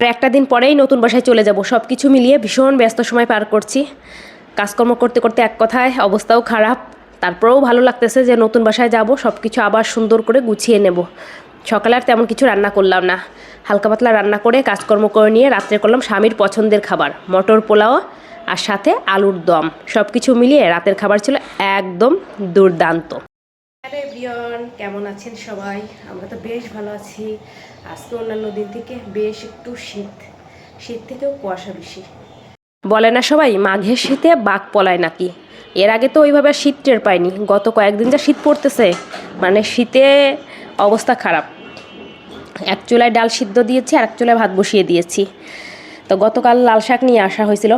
আর একটা দিন পরেই নতুন বাসায় চলে যাব। সব কিছু মিলিয়ে ভীষণ ব্যস্ত সময় পার করছি। কাজকর্ম করতে করতে এক কথায় অবস্থাও খারাপ। তারপরেও ভালো লাগতেছে যে নতুন বাসায় যাব সব কিছু আবার সুন্দর করে গুছিয়ে নেব। সকালে আর তেমন কিছু রান্না করলাম না। হালকা পাতলা রান্না করে কাজকর্ম করে নিয়ে রাত্রে করলাম স্বামীর পছন্দের খাবার, মটর পোলাও আর সাথে আলুর দম। সব কিছু মিলিয়ে রাতের খাবার ছিল একদম দুর্দান্ত। হ্যালো এভরিওয়ান কেমন আছেন সবাই? আমরা তো বেশ ভালো আছি। আজকে অন্যান্য দিন থেকে বেশ একটু শীত। শীত থেকেও কুয়াশা বেশি। বলে না সবাই, মাঘের শীতে বাঘ পলায় নাকি? এর আগে তো ওইভাবে শীত টের পাইনি। গত কয়েকদিন যা শীত পড়তেছে মানে শীতে অবস্থা খারাপ। এক চুলায় ডাল সিদ্ধ দিয়েছি আর এক চুলায় ভাত বসিয়ে দিয়েছি। তো গতকাল লাল শাক নিয়ে আসা হয়েছিল।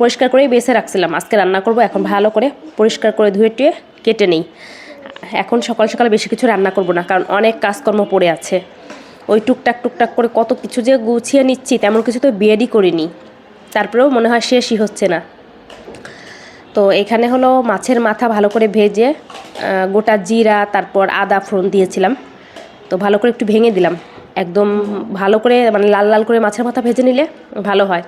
পরিষ্কার করেই বেছে রাখছিলাম। আজকে রান্না করব, এখন ভালো করে পরিষ্কার করে ধুয়ে টুয়ে কেটে নেই। এখন সকাল সকাল বেশি কিছু রান্না করব না, কারণ অনেক কাজকর্ম পড়ে আছে। ওই টুকটাক টুকটাক করে কত কিছু যে গুছিয়ে নিচ্ছি, তেমন কিছু তো বিয়েডই করিনি। তারপরেও মনে হয় শেষই হচ্ছে না। তো এখানে হলো মাছের মাথা ভালো করে ভেজে গোটা জিরা, তারপর আদা ফোড়ন দিয়েছিলাম। তো ভালো করে একটু ভেঙে দিলাম। একদম ভালো করে মানে লাল লাল করে মাছের মাথা ভেজে নিলে ভালো হয়।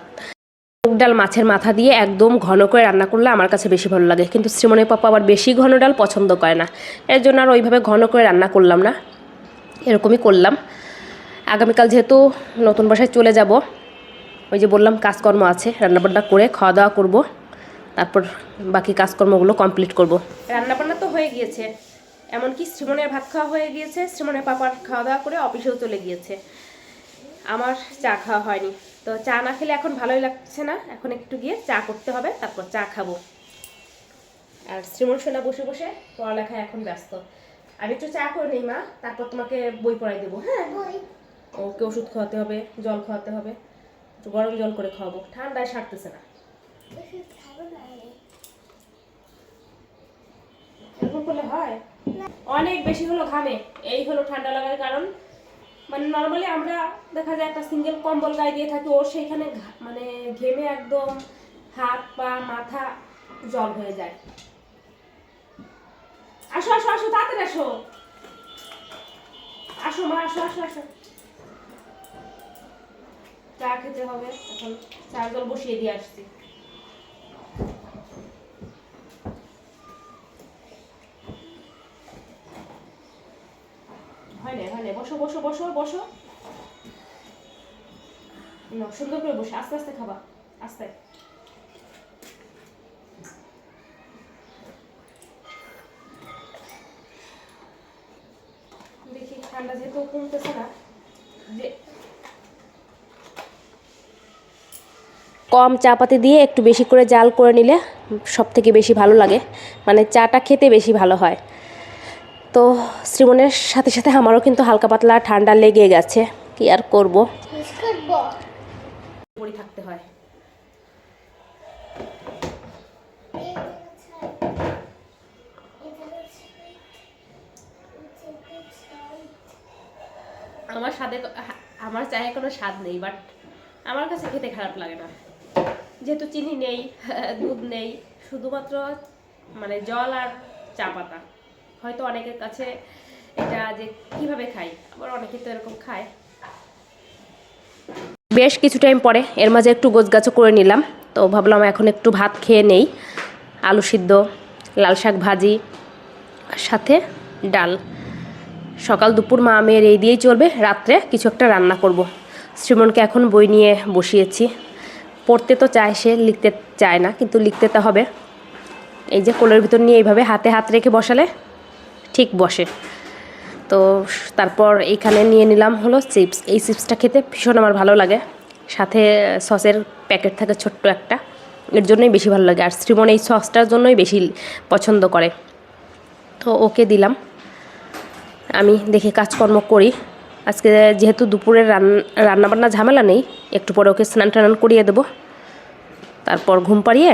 মুগ ডাল মাছের মাথা দিয়ে একদম ঘন করে রান্না করলে আমার কাছে বেশি ভালো লাগে। কিন্তু শ্রীমনের পাপা আবার বেশি ঘন ডাল পছন্দ করে না। এর জন্য আর ওইভাবে ঘন করে রান্না করলাম না। এরকমই করলাম। আগামীকাল যেহেতু নতুন বাসায় চলে যাব, ওই যে বললাম কাজকর্ম আছে, রান্নাবান্না করে খাওয়া দাওয়া করব। তারপর বাকি কাজকর্মগুলো কমপ্লিট করব। রান্নাবান্না তো হয়ে গিয়েছে। এমনকি শ্রীমনের ভাত খাওয়া হয়ে গিয়েছে শ্রীমনের পাপার খাওয়া দাওয়া করে অফিসেও চলে গিয়েছে। আমার চা খাওয়া হয়নি। তো চা না খেলে এখন ভালোই লাগছে না। এখন একটু গিয়ে চা করতে হবে তারপর চা খাব। আর শ্রীমন সোনা বসে বসে পড়ালেখায় এখন ব্যস্ত। আমি একটু চা করে নিই মা। তারপর তোমাকে বই পড়াই দেবো হ্যাঁ? ওকে ওষুধ খাওয়াতে হবে জল খাওয়াতে হবে। একটু গরম জল করে খাওয়াবো। ঠান্ডায় সারতেছে না। এরকম করলে হয়? অনেক বেশি হলো ঘামে। এই হলো ঠান্ডা লাগার কারণ। মানে নর্মালি আমরা দেখা যায় একটা সিঙ্গেল কম্বল গায়ে দিয়ে থাকি ওর সেইখানে মানে ঘেমে একদম হাত পা মাথা জল হয়ে যায়। আসো আসো আসো, তাড়াতাড়ি আসো। আসো মা, আসো আসো আসো। চা খেতে হবে, এখন চা জল বসিয়ে দিয়ে আসছি। হয় না হয় না বসো বসো বসো বসো। নাও, সুন্দর করে বসে আস্তে আস্তে খাবা আস্তে। দেখি ঠান্ডা যেহেতু কমতেছে না যে কম চা পাতি দিয়ে একটু বেশি করে জাল করে নিলে সব থেকে বেশি ভালো লাগে। মানে চাটা খেতে বেশি ভালো হয়। তো শ্রীমনের সাথে সাথে আমারও কিন্তু হালকা পাতলা ঠান্ডা লেগে গেছে। কি আর করব? থাকতে হয়। আমার স্বাদে আমার চায়ে কোনো স্বাদ নেই বাট আমার কাছে খেতে খারাপ লাগে না। যেহেতু চিনি নেই, দুধ নেই, শুধুমাত্র মানে জল আর চা পাতা। হয়তো অনেকের কাছে এটা যে কীভাবে খাই? আবার অনেকে তো এরকম খায়। বেশ কিছু টাইম পরে এর মাঝে একটু গোছগাছও করে নিলাম। তো ভাবলাম এখন একটু ভাত খেয়ে নেই। আলু সিদ্ধ, লাল শাক ভাজি সাথে ডাল। সকাল দুপুর মা মেয়ের এই দিয়েই চলবে। রাত্রে কিছু একটা রান্না করব। শ্রীমনকে এখন বই নিয়ে বসিয়েছি। পড়তে তো চায় সে, লিখতে চায় না, কিন্তু লিখতে তো হবে। এই যে কোলের ভিতর নিয়ে এইভাবে হাতে হাত রেখে বসালে ঠিক বসে। তো তারপর এইখানে নিয়ে নিলাম হলো চিপস। এই চিপসটা খেতে ভীষণ আমার ভালো লাগে। সাথে সসের প্যাকেট থাকে ছোট্ট একটা। এর জন্যই বেশি ভালো লাগে। আর শ্রীমন এই সসটার জন্যই বেশি পছন্দ করে। তো ওকে দিলাম। আমি দেখে কাজকর্ম করি। আজকে যেহেতু দুপুরে রান রান্নাবান্না ঝামেলা নেই, একটু পরে ওকে স্নান টান করিয়ে দেবো। তারপর ঘুম পাড়িয়ে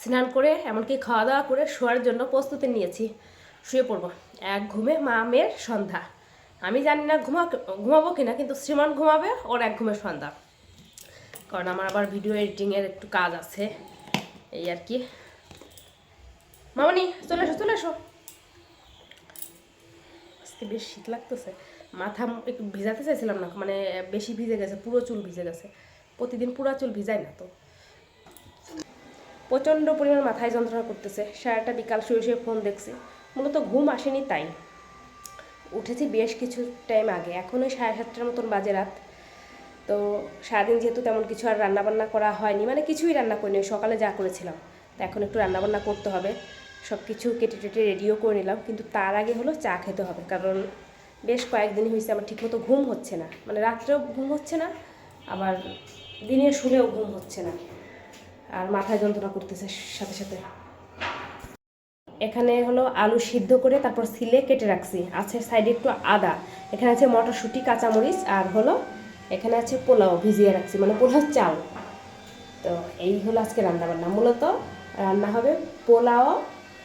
স্নান করে, এমনকি খাওয়া দাওয়া করে শোয়ার জন্য প্রস্তুতি নিয়েছি। শুয়ে পড়ব। এক ঘুমে মা মেয়ের সন্ধ্যা। আমি জানি না ঘুমা, ঘুমাবো কিনা, কিন্তু শ্রীমান ঘুমাবে, ওর এক ঘুমের সন্ধ্যা। কারণ আমার আবার ভিডিও এডিটিংয়ের একটু কাজ আছে। এই আর কি। মামনি, চলে এসো চলে এসো। আজকে বেশ শীত লাগতেছে। মাথা একটু ভিজাতে চাইছিলাম না মানে বেশি ভিজে গেছে, পুরো চুল ভিজে গেছে। প্রতিদিন পুরো চুল ভিজায় না তো। প্রচণ্ড পরিমাণ মাথায় যন্ত্রণা করতেছে। সারাটা বিকাল শুয়ে শুয়ে ফোন দেখছি। মূলত ঘুম আসেনি তাই। উঠেছি বেশ কিছু টাইম আগে। এখন ওই সাড়ে সাতটার মতন বাজে রাত। তো সারাদিন যেহেতু তেমন কিছু আর রান্নাবান্না করা হয়নি মানে কিছুই রান্না করিনি। সকালে যা করেছিলাম, তো এখন একটু রান্নাবান্না করতে হবে। সব কিছু কেটে টেটে রেডিও করে নিলাম। কিন্তু তার আগে হলো চা খেতে হবে। কারণ বেশ কয়েকদিন হয়েছে, আমার ঠিকমতো ঘুম হচ্ছে না। মানে রাত্রেও ঘুম হচ্ছে না, আবার দিনে শুলেও ঘুম হচ্ছে না। আর মাথায় যন্ত্রণা করতেছে সাথে সাথে। এখানে হলো আলু সিদ্ধ করে তারপর সিলে কেটে রাখছি। আছে সাইডে একটু আদা। এখানে আছে মটরশুঁটি, কাঁচামরিচ আর হলো এখানে আছে পোলাও ভিজিয়ে রাখছি মানে পোলাও চাল। তো এই হলো আজকে রান্না বান্না মূলত রান্না হবে পোলাও,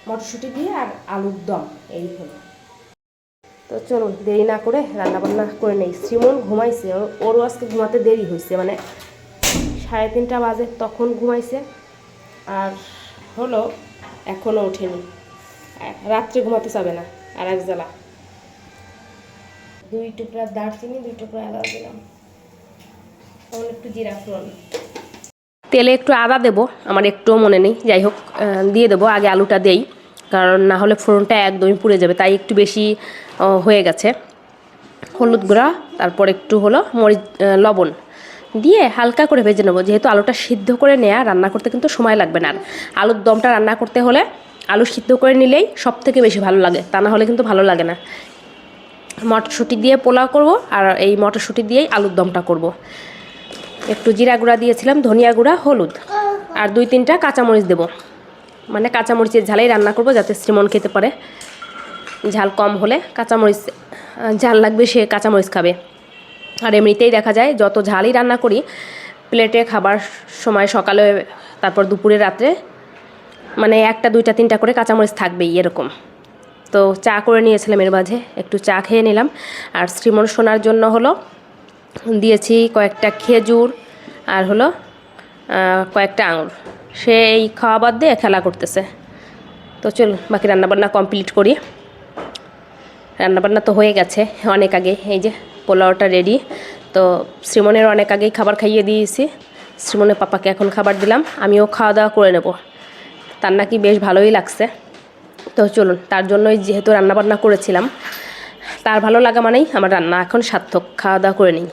মটরশুঁটি দিয়ে আর আলুর দম। এই হলো। তো চলুন, দেরি না করে রান্না বান্না করে নেই। শ্রীমন ঘুমাইছে। ওরও আজকে ঘুমাতে দেরি হয়েছে মানে সাড়ে তিনটা বাজে তখন ঘুমাইছে। আর হলো এখনও ওঠেনি। রাত্রে ঘুমাতে যাবে না আর এক জ্বালা। দুই টুকরা দারচিনি দুই টুকরা আদা দিলাম। তখন একটু জিরা ফোড়ন। তেলে একটু আদা দেবো আমার একটুও মনে নেই। যাই হোক দিয়ে দেবো আগে আলুটা দেই। কারণ না হলে ফোড়নটা একদমই পুড়ে যাবে তাই একটু বেশি হয়ে গেছে। হলুদ গুঁড়া তারপর একটু হলো মরিচ লবণ। দিয়ে হালকা করে ভেজে নেব। যেহেতু আলুটা সিদ্ধ করে নেওয়া রান্না করতে কিন্তু সময় লাগবে না। আর আলুর দমটা রান্না করতে হলে আলু সিদ্ধ করে নিলেই সব থেকে বেশি ভালো লাগে। তা না হলে কিন্তু ভালো লাগে না। মটরশুঁটি দিয়ে পোলাও করব আর এই মটরশুঁটি দিয়েই আলুর দমটা করব। একটু জিরা গুঁড়া দিয়েছিলাম, ধনিয়া গুঁড়া, হলুদ। আর দুই তিনটা কাঁচামরিচ দেবো। মানে কাঁচামরিচের ঝালেই রান্না করব যাতে শ্রীমন খেতে পারে। ঝাল কম হলে কাঁচামরিচ ঝাল লাগবে সে কাঁচামরিচ খাবে। আর এমনিতেই দেখা যায় যত ঝালই রান্না করি প্লেটে খাবার সময় সকালে, তারপর দুপুরে, রাত্রে মানে একটা, দুইটা, তিনটা করে কাঁচামরিচ থাকবেই এরকম। তো চা করে নিয়েছিলাম এর মাঝে, একটু চা খেয়ে নিলাম। আর শ্রীমন সোনার জন্য হলো, দিয়েছি কয়েকটা খেজুর আর হলো কয়েকটা আঙুর। সে এই খাওয়া বাদ দিয়ে খেলা করতেছে। তো চল, বাকি রান্নাবান্না কমপ্লিট করি। রান্নাবান্না তো হয়ে গেছে অনেক আগে, এই যে। পোলাওটা রেডি তো শ্রীমনের অনেক আগেই খাবার খাইয়ে দিয়েছি। শ্রীমনের পাপাকে এখন খাবার দিলাম। আমিও খাওয়া দাওয়া করে নেব। তার নাকি বেশ ভালোই লাগছে। তো চলুন, তার জন্যই যেহেতু রান্নাবান্না করেছিলাম, তার ভালো লাগা মানেই আমার রান্না এখন সার্থক। খাওয়া দাওয়া করে নিই।